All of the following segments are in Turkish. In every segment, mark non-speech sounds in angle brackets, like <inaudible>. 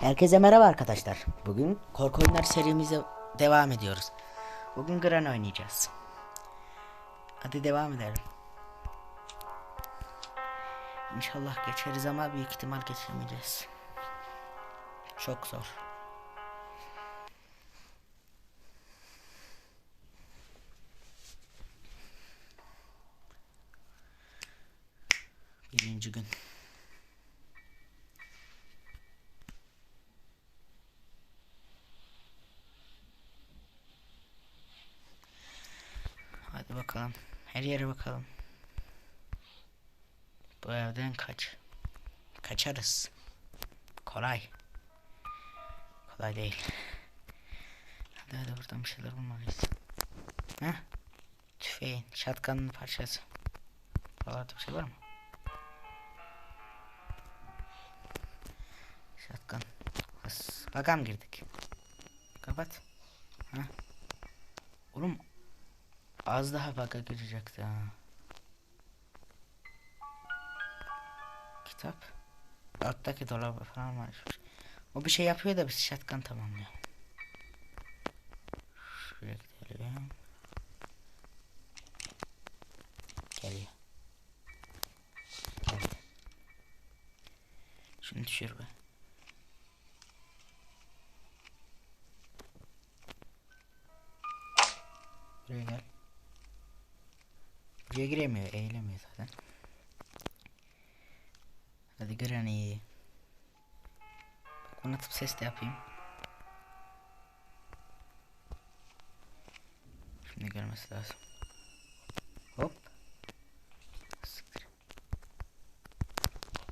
Herkese merhaba arkadaşlar. Bugün korku oyunlar serimize devam ediyoruz. Bugün Gran oynayacağız. Hadi devam edelim. İnşallah geçeriz ama büyük ihtimal geçemeyeceğiz. Çok zor. Birinci gün. Hadi bakalım. Her yere bakalım. Bu evden kaç. Kaçarız. Kolay. Kolay değil. Hadi hadi buradan bir şeyler bulmalıyız. Heh. Tüfeğin, şatkanın parçası. Buralarda bir şey var mı? Şatkan. Bakalım girdik. Kapat. Heh. Oğlum Az daha baka girecekti ha. Kitap. Alttaki dolabı falan var. O bir şey yapıyor da biz şatkan tamamlıyor. Şuraya gidelim. Geliyor. Geldi. Şunu düşür be. Buraya gel. Buraya giremiyor, eğilemiyor zaten. Hadi Granny. Bak bunu ses de yapayım. Şimdi görmesi lazım. Hop. Siktir.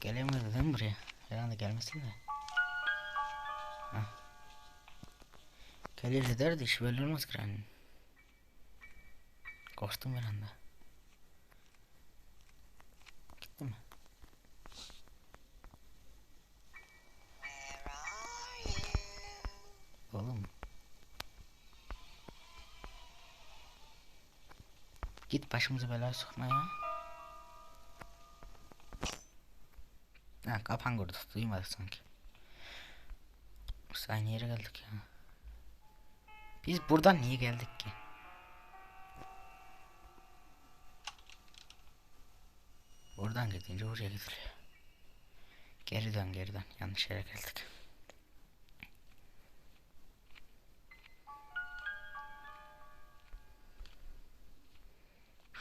Gelemiyordu değil mi buraya? Herhalde gelmesin de. Hah. Gelir derdi iş böyle olmaz Granny'nin. Korktum bir anda. Oğlum. Git başımızı belaya sokma ya. Ha kapan kurdu. Duymadık sanki. Biz aynı yere geldik ya. Biz buradan niye geldik ki? Oradan gidince oraya gidiliyor. Geriden geriden yanlış yere geldik.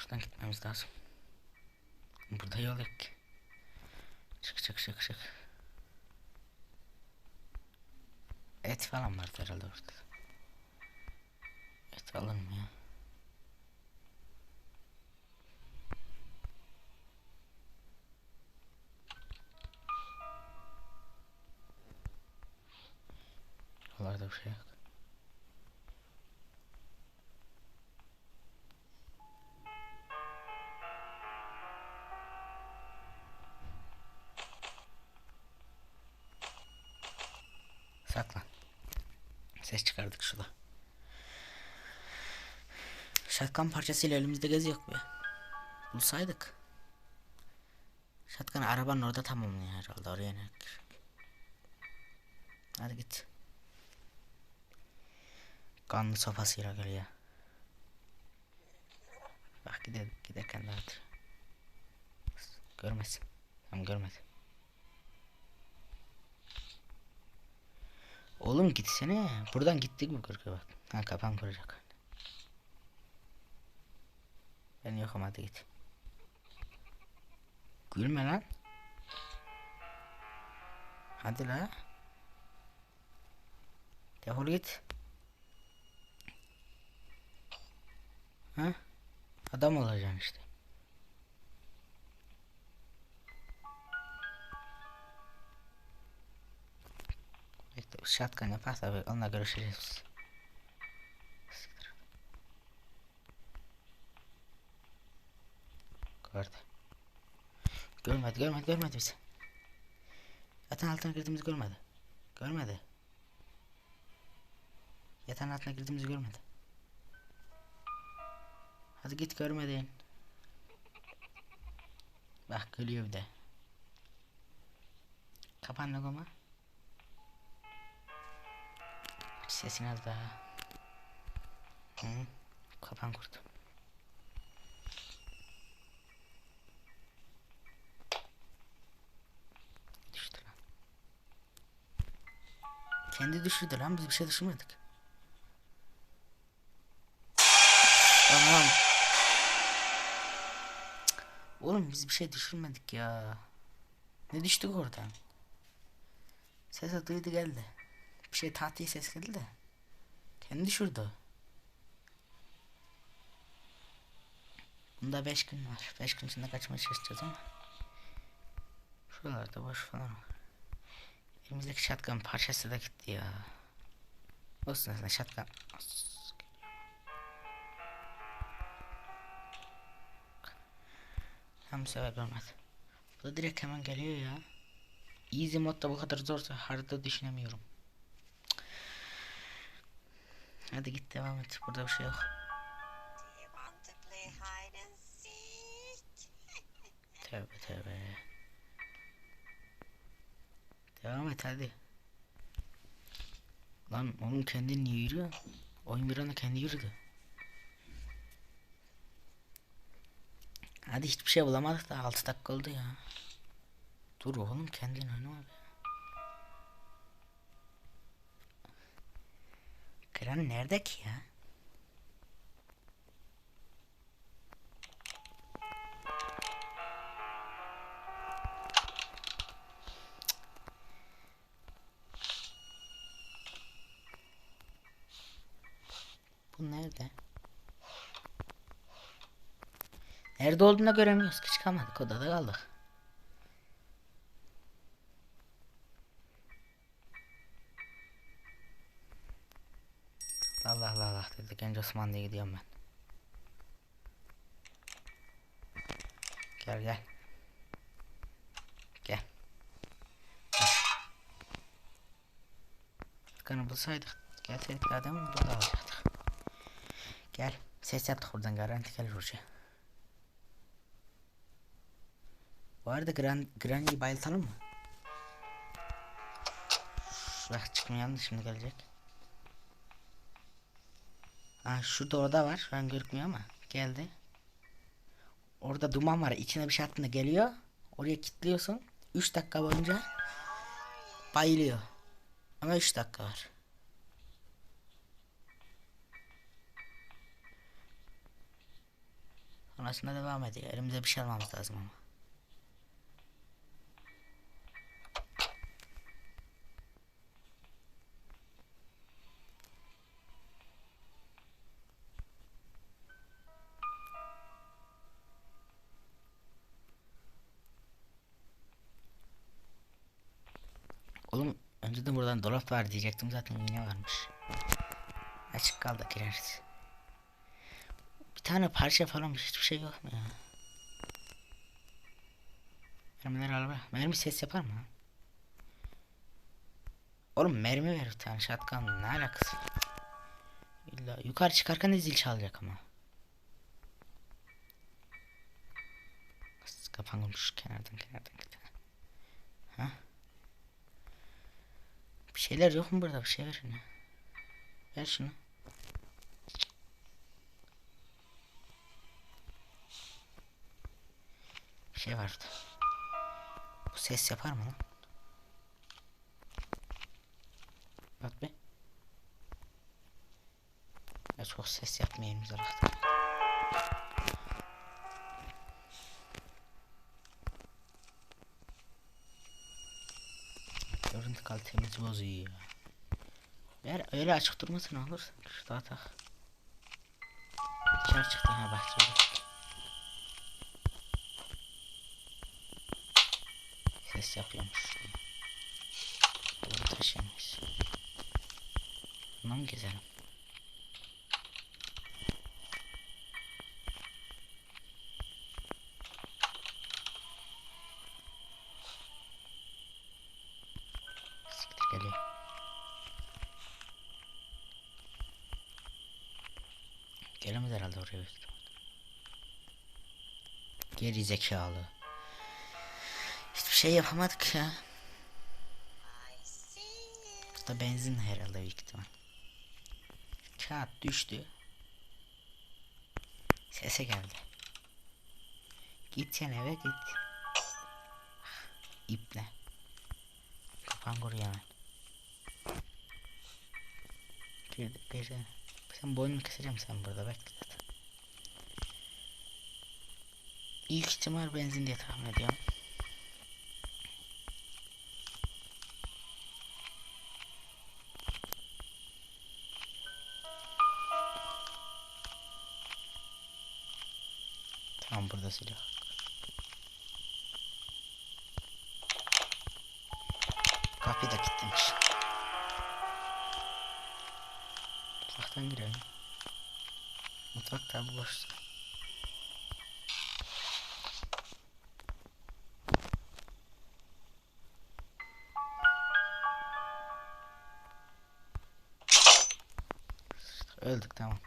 Şuradan gitmemiz lazım. Burada yol yok ki. Çık çık çık çık. Et falan var herhalde orada. Et alır mı ya? Oralarda bir şey yok. Şatkan parçasıyla elimizde gezi yok be. Bulsaydık. Şatkan arabanın orada tamamlıyor herhalde oraya ne? Hadi git. Kanlı sopasıyla geliyor. Bak gider, giderken dağıtır. Görmesin. Tamam görmedi. Oğlum gitsene. Buradan gittik mi kırkı bak. Ha kapan kuracak. Ben yokum hadi git. Gülme lan. Hadi la. Defol git. Ha? Adam olacaksın işte. Bekle shotgun yaparsa onunla görüşeceğiz. Siktir. Gördü. Görmedi görmedi görmedi bizi. Yatağın altına girdiğimizi görmedi. Görmedi. Yatağın altına girdiğimizi görmedi. Hadi git görmedin. Bak gülüyor bir de. Kapan logomu. Sesini az daha. Hı. Kapan kurdu. Düştü lan. Kendi düşürdü lan biz bir şey düşürmedik. Tamam. Oğlum biz bir şey düşürmedik ya. Ne düştük oradan? Ses duydu geldi. Bir şey tahtaya ses geldi de. Kendi düşürdü. Bunda 5 gün var. 5 gün içinde kaçmaya çalışacağız ama. Şuralarda boş falan var. Elimizdeki şatkan parçası da gitti ya. Olsun aslında şatkan. Tam bu sefer görmedi. Bu da direkt hemen geliyor ya. Easy modda bu kadar zorsa hard'da düşünemiyorum. Hadi git devam et. Burada bir şey yok. Do you <laughs> Devam et hadi. Lan oğlum kendi niye yürüyor? Oyun bir anda kendi yürüdü. Hadi hiçbir şey bulamadık da 6 dakika oldu ya. Dur oğlum kendin oynama be. Kran nerede ki ya? Bu nerede? Nerede olduğunu göremiyoruz ki çıkamadık odada kaldık. Allah Allah Allah dedi genç Osman gidiyorum ben. Gel gel. Gel. Kanı bulsaydık gelseydik adamı burada alacaktık. Gel. Ses yaptık buradan garanti gelir oraya. Bu arada Gran Granny'yi bayıltalım mı? Bak çıkmayalım da şimdi gelecek. Ha şurada orada var. Şu an gözükmüyor ama geldi. Orada duman var. İçine bir şey attığında geliyor. Oraya kilitliyorsun. 3 dakika boyunca bayılıyor. Ama 3 dakika var. Sonrasında devam ediyor. Elimize bir şey almamız lazım ama. Oğlum önceden buradan dolap var diyecektim zaten yine varmış. Açık kaldı gireriz. Tane parça falan hiçbir şey yok mu ya? Mermiler araba. Mermi ses yapar mı? Oğlum mermi ver bir tane shotgun ne alakası? İlla yukarı çıkarken de zil çalacak ama. Kapan şu kenardan kenardan git. Ha? Bir şeyler yok mu burada? Bir şey ver şunu. Ver şunu. Şey vardı. Bu ses yapar mı lan? Bak be. Ya çok ses yapmayayım zaten. Görüntü kalitemiz bozuyor. Eğer öyle açık durması ne olur şu daha tak. Dışarı çıktı ha bahçede. Ses yapıyormuş. Doğru taşıyamayız. Buna mı gezelim? Geliyor. Gelemez herhalde oraya. Geri zekalı. Şey yapamadık ya. Da benzin herhalde büyük ihtimal. Kağıt düştü. Sese geldi. Sen eve git. İple. Kafan kuruyor hemen. Bir, bir, sen boynunu keseceğim sen burada bekle zaten. İlk ihtimal benzin diye tahmin ediyorum. Tamam burada silah. Kapıyı da kilitlemiş. Mutfaktan girelim. Mutfak tabi boş. Öldük tamam.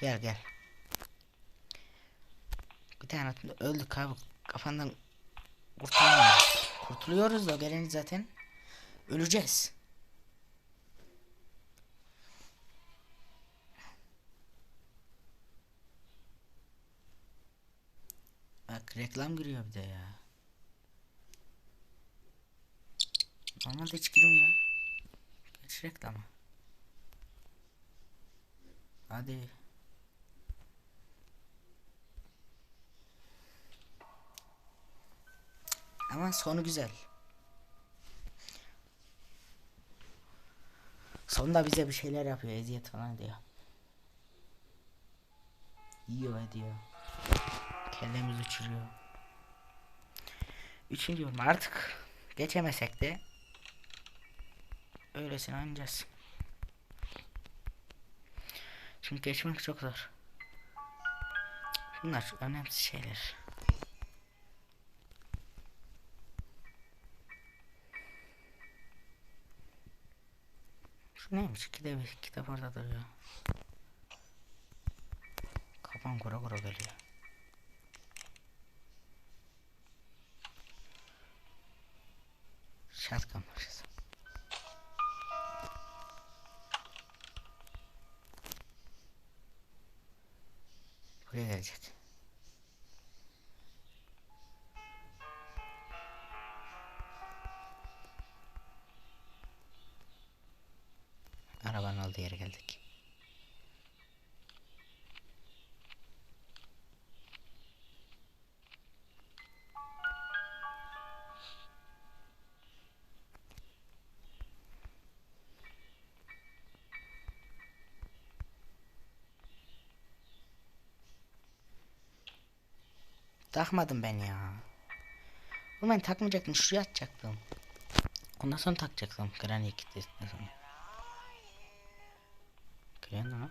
Gel gel. Tane atında öldük abi. Kafandan. Kurtuluyoruz da geleni zaten. Öleceğiz. Bak reklam giriyor bir de ya. Normalde hiç girmiyor. Geç reklama. Hadi. Ama sonu güzel. Sonunda bize bir şeyler yapıyor, eziyet falan diyor. Yiyor ediyor. Kellemiz uçuruyor. Üçüncü bölüm artık geçemesek de öylesine oynayacağız. Çünkü geçmek çok zor. Bunlar önemsiz şeyler. Neymiş? Kitap, kitap orada duruyor. Kafam kura kura geliyor. Şatkan başlasın. Buraya gelecek. Takmadım ben ya. Oğlum ben takmayacaktım. Şuraya atacaktım. Ondan sonra takacaktım. Granny kitlesinden sonra. Lan.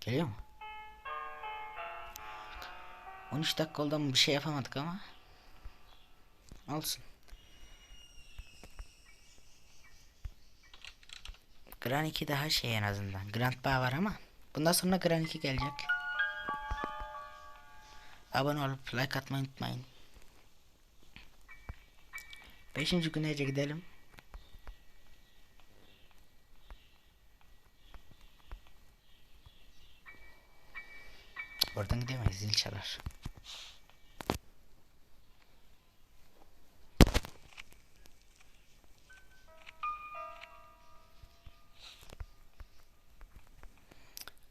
Geliyor mu? 13 dakika oldu ama bir şey yapamadık ama. Olsun. Gran 2 daha şey en azından. Grandpa var ama. Bundan sonra Gran 2 gelecek. Abone olup like atmayı unutmayın. Beşinci günece gidelim. Oradan gidemeyiz zil çalar.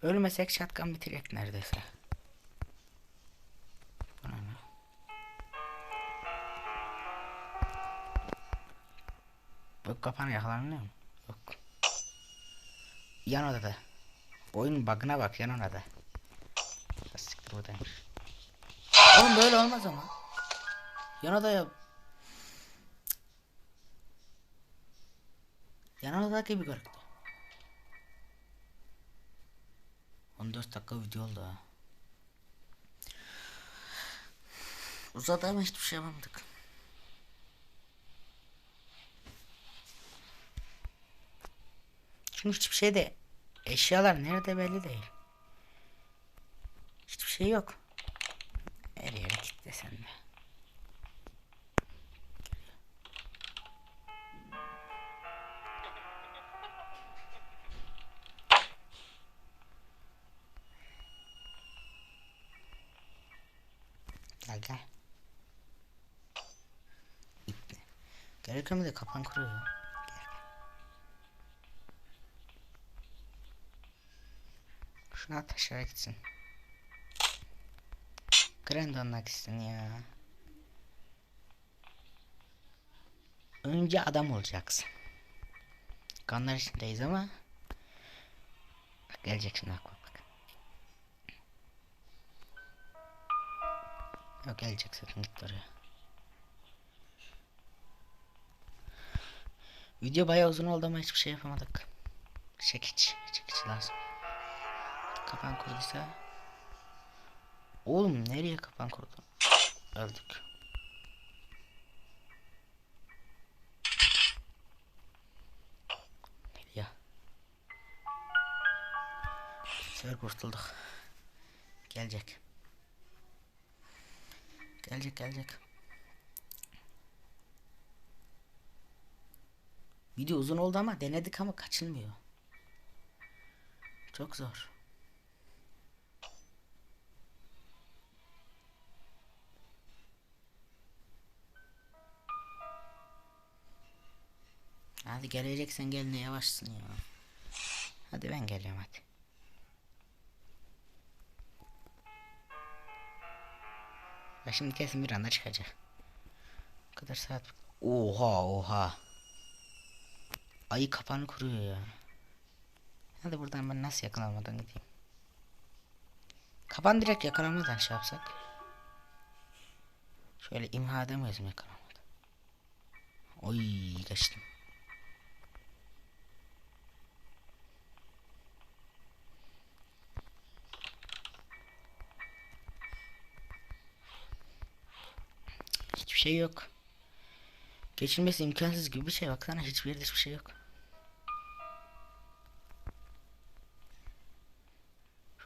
Ölmesek şatkan bitirecek neredeyse. Bu kapanı yakalanıyor mu? Yok. Yan odada. Oyun bug'ına bak yan odada. Siktir buradaymış. Oğlum böyle olmaz ama. Yan odaya... Yan odadaki bir garip. 14 dakika video oldu ha. Uzadı ama hiçbir şey yapamadık. Çünkü hiçbir şey de eşyalar nerede belli değil. Hiçbir şey yok. Her yere. İşte sen. Bir de kapan kuruyor. Şuna taşarak gitsin. Grandon'la gitsin ya. Önce adam olacaksın. Kanlar içindeyiz ama Bak gelecek şimdi bak. Yok gelecek sakın git oraya. Video bayağı uzun oldu ama hiçbir şey yapamadık. Çekiç, çekiç lazım. Kapan kurduysa. Oğlum nereye kapan kurdu? Öldük. Ya. Sefer kurtulduk. Gelecek. Gelecek gelecek. Video uzun oldu ama denedik ama kaçılmıyor. Çok zor. Hadi geleceksen gel ne yavaşsın ya. Hadi ben geliyorum hadi. Ya şimdi kesin bir anda çıkacak. Bu kadar saat. Oha oha. Ayı kapanı kuruyor ya. Hadi buradan ben nasıl yakalanmadan gideyim. Kapan direkt yakalanmadan şey yapsak. Şöyle imha edemeyiz mi yakalanmadan? Oy geçtim. Hiçbir şey yok. Geçilmesi imkansız gibi bir şey baksana hiçbir yerde hiçbir şey yok.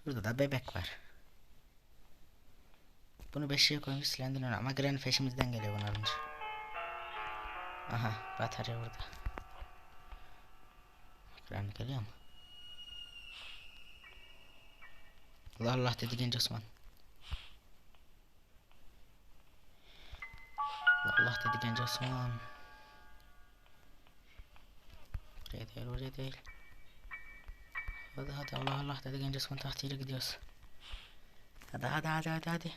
Şurada da bebek var. Bunu beşiğe koymuş silendiriyor ama Granny peşimizden geliyor bunu alınca. Aha batarya burada. Granny geliyor mu? Allah Allah dedi genç Osman. Allah Allah dedi genç Osman. Buraya değil oraya değil. Hadi hadi Allah Allah dedi genç Osman tahtıyla gidiyoruz. Hadi hadi hadi hadi hadi.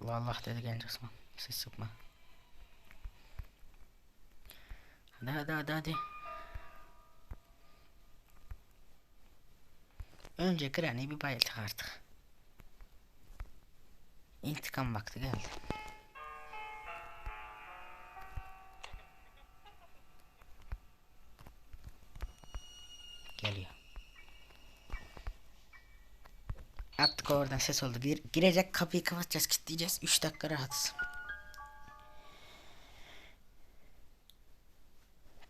Allah Allah dedi genç Osman. Ses yapma. Hadi hadi hadi hadi. Önce Granny'i bir bayıldık artık. İntikam vakti geldi. Oradan ses oldu. Gir girecek kapıyı kapatacağız, kilitleyeceğiz. 3 dakika rahatız.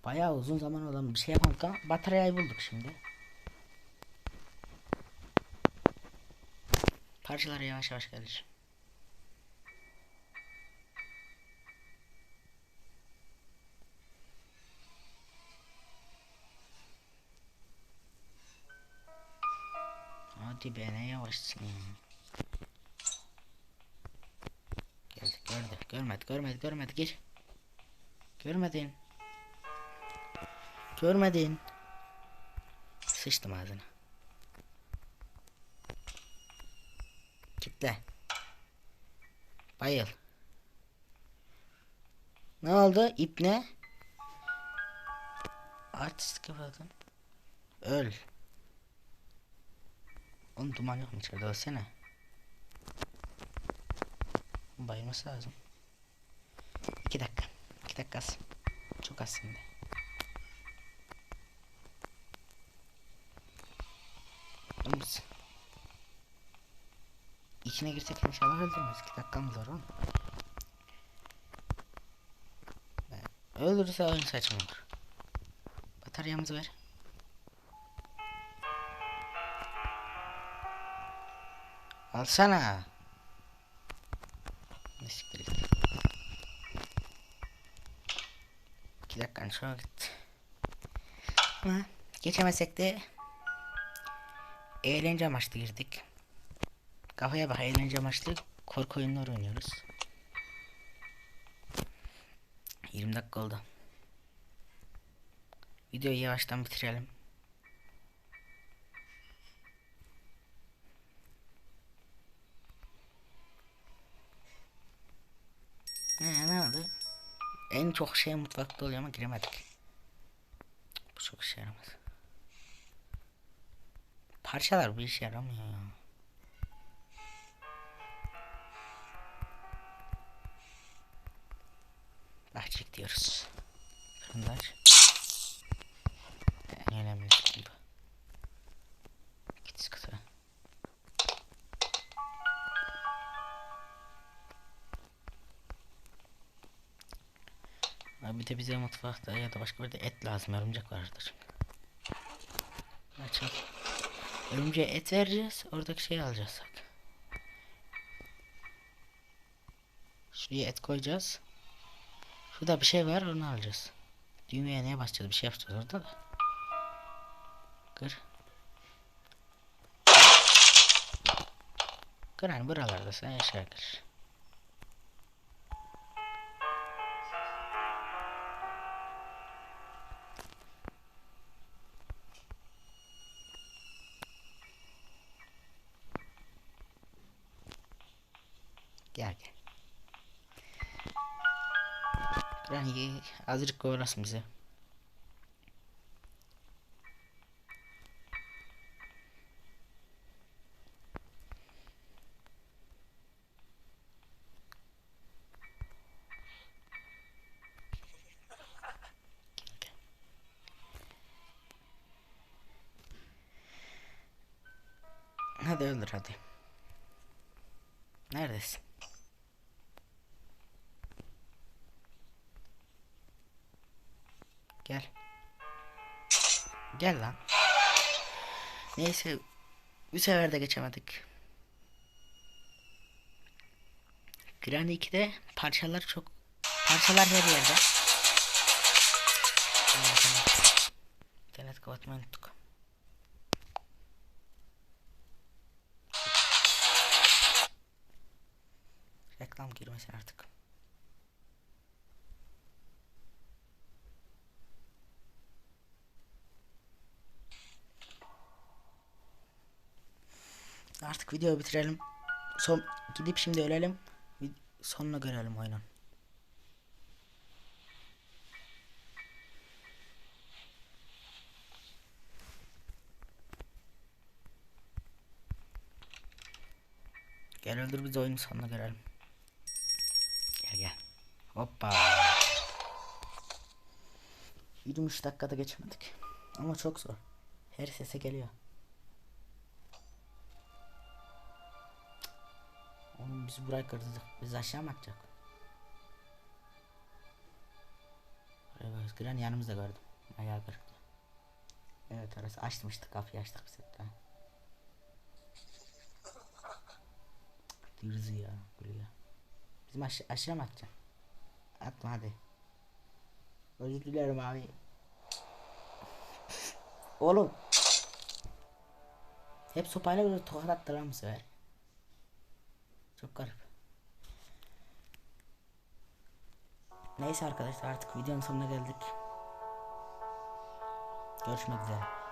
Bayağı uzun zaman olan bir şey yapamadık ama bataryayı bulduk şimdi. Parçaları yavaş yavaş gelir. Hadi be ne yavaşsın ya. Geldi gördü. Görmedi görmedi görmedi gir. Görmedin. Görmedin. Sıçtım ağzına. Kitle. Bayıl. Ne oldu? İp ne? Artistik yapalım. Öl. Oğlum duman yok mu içeride? Ölsene. Bayılması lazım. İki dakika. İki dakika az. Çok az şimdi. Biz- İçine girsek inşallah öldürmez. 2 dakikamız var oğlum. Öldürürse oyun saçma olur. Bataryamızı ver. Alsana. Ne siktir. İki dakikan sonra gitti. Ama geçemesek de eğlence amaçlı girdik. Kafaya bak eğlence amaçlı korku oyunları oynuyoruz. 20 dakika oldu. Videoyu yavaştan bitirelim. He, ne oldu? En çok şey mutfakta oluyor ama giremedik. Bu çok işe yaramaz. Parçalar bir işe yaramıyor ya. Bahçelik diyoruz. Fırınlar. En önemli bir de bize mutfakta ya da başka bir de et lazım. Örümcek vardır. Açalım. Örümceğe et vereceğiz. Oradaki şeyi alacağız. Şuraya et koyacağız. Şurada bir şey var onu alacağız. Düğmeye neye basacağız? Bir şey yapacağız orada da. Kır. Kır hani buralarda sen aşağı kır. Azıcık kovalasın bize. Hadi öldür hadi. Neredesin? Gel lan. Neyse. Bu sefer de geçemedik. Granny 2'de parçalar çok parçalar her yerde. İnternet kapatmayı unuttuk. Reklam girmesin artık. Videoyu bitirelim. Son gidip şimdi ölelim. Sonuna görelim oyunun. Gel öldür biz oyunun sonuna görelim. Gel gel. Hoppa. 23 dakikada geçemedik. Ama çok zor. Her sese geliyor. Oğlum biz burayı kırdık. Biz aşağı mı atacak? Evet, Gren yanımızda gördüm. Ayağı kırıktı. Evet orası işte kapıyı açtık biz hatta. Dırızı ya buraya. Bizim aşağı, aşağı mı atacaksın? Atma hadi. Özür dilerim abi. Oğlum. Hep sopayla böyle tokat attı lan sefer. Çok garip. Neyse arkadaşlar artık videonun sonuna geldik. Görüşmek üzere.